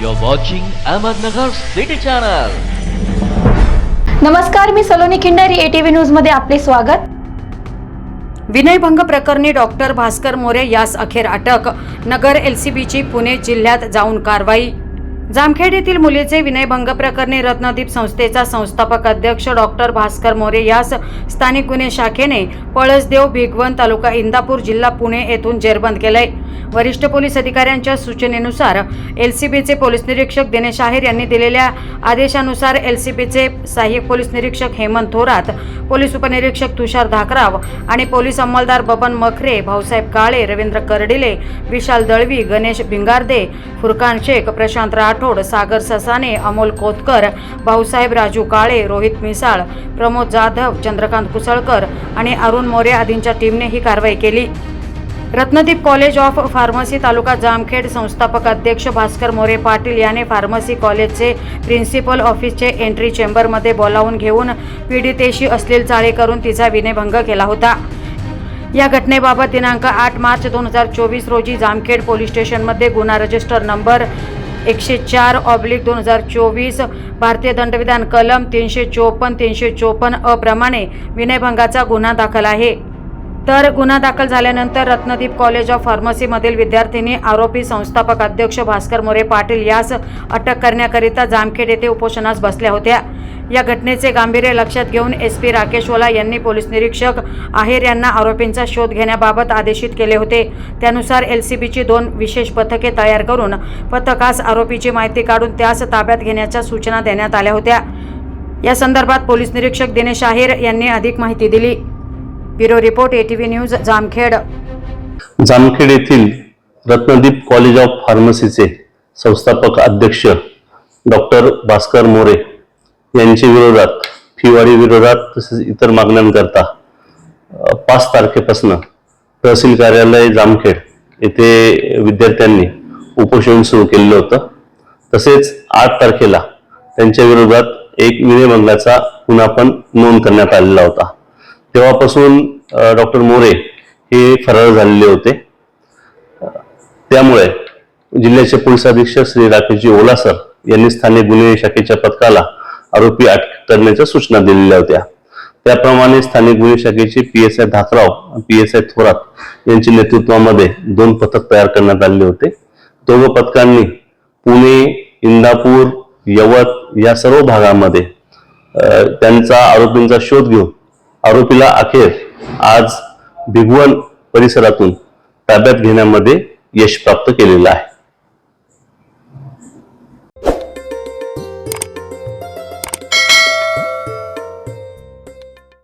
You're watching Ahmednagar City Channel. नमस्कार मी Saloni Khindari ATV न्यूजमध्ये आपले स्वागत. विनयभंग प्रकरणी डॉक्टर भास्कर मोरे यास अखेर अटक. नगर एलसीबीची पुणे जिल्ह्यात जाऊन कारवाई. जामखेड येथील मुलीचे विनयभंग प्रकरणी रत्नदीप संस्थेचा संस्थापक अध्यक्ष डॉक्टर भास्कर मोरे यास स्थानिक गुन्हे शाखेने पळसदेव भिगवण तालुका इंदापूर जिल्हा पुणे येथून जेरबंद केलंय. वरिष्ठ पोलीस अधिकाऱ्यांच्या सूचनेनुसार एल सी बीचे पोलीस निरीक्षक दिनेश आहेर यांनी दिलेल्या आदेशानुसार एल सी बीचे सहाय्यक पोलीस निरीक्षक हेमंत थोरात पोलीस उपनिरीक्षक तुषार धाकराव आणि पोलीस अंमलदार बबन मखरे भाऊसाहेब काळे रवींद्र कर्डिले विशाल दळवी गणेश भिंगारदे फुरकान शेख प्रशांत राठोड सागर ससाने अमोल कोतकर भाऊसाहेब राजू काळे रोहित मिसाळ प्रमोद जाधव चंद्रकांत कुसळकर आणि अरुण मोरे आदींच्या टीमने ही कारवाई केली. Ratnadeep college of pharmacy taluka Jamkhed संस्थापक अध्यक्ष भास्कर मोरे पाटील याने फार्मसी कॉलेजचे प्रिन्सिपल ऑफिसचे एंट्री चेंबरमध्ये बोलावून घेऊन पीडितेशी अश्लील चाळे करून तिचा विनयभंग केला होता. या घटनेबाबत दिनांक आठ मार्च दोन हजार चोवीस रोजी जामखेड पोलीस स्टेशनमध्ये गुन्हा रजिस्टर नंबर एकशे चार ऑब्लिक दोन हजार चोवीस भारतीय दंडविधान कलम तीनशे चोपन्न तीनशे चोपन्न अ प्रमाणे विनयभंगाचा गुन्हा दाखल आहे. तर गुन्हा दाखल झाल्यानंतर रत्नदीप कॉलेज ऑफ फार्मसीमधील विद्यार्थिनी आरोपी संस्थापक अध्यक्ष भास्कर मोरे पाटील यास अटक करण्याकरिता जामखेड येथे उपोषणास बसल्या होत्या. या घटनेचे गांभीर्य लक्षात घेऊन एस पी राकेश ओला यांनी पोलीस निरीक्षक आहेर यांना आरोपींचा शोध घेण्याबाबत आदेशित केले होते. त्यानुसार एल सी बीची दोन विशेष पथके तयार करून पथकास आरोपीची माहिती काढून त्यास ताब्यात घेण्याच्या सूचना देण्यात आल्या होत्या. या संदर्भात पोलीस निरीक्षक दिनेश आहेर यांनी अधिक माहिती दिली. Bureau report ATV news Jamkhed. Jamkhed येथील रत्नदीप कॉलेज ऑफ फार्मसीचे संस्थापक अध्यक्ष डॉक्टर भास्कर मोरे यांच्या विरोधात फिवारी विरोधात तसेच इतर मागण्यांकरता पाच तारखेपासून तहसील कार्यालय जामखेड येथे विद्यार्थ्यांनी उपोषण सुरू केलेलं होतं. तसेच आठ तारखेला त्यांच्या विरोधात एक विनयभंगाचा गुन्हा पण नोंद करण्यात आलेला होता. तेव्हापासून डॉक्टर मोरे हे फरार झालेले होते. त्यामुळे जिल्ह्याचे पोलीस अधीक्षक श्री राकेशजी ओलासर यांनी स्थानिक गुन्हे शाखेच्या पथकाला आरोपी अटक करण्याच्या सूचना दिलेल्या होत्या. त्याप्रमाणे स्थानिक गुन्हे शाखेचे P S I Dhakrao P S I Thorat यांच्या नेतृत्वामध्ये दोन पथक तयार करण्यात आले होते. दोघं पथकांनी पुणे इंदापूर यवत या सर्व भागामध्ये त्यांचा आरोपींचा शोध घेऊन आरोपीला अखेर आज भिगवण परिसरातून ताब्यात घेण्यामध्ये यश प्राप्त केलेलं आहे.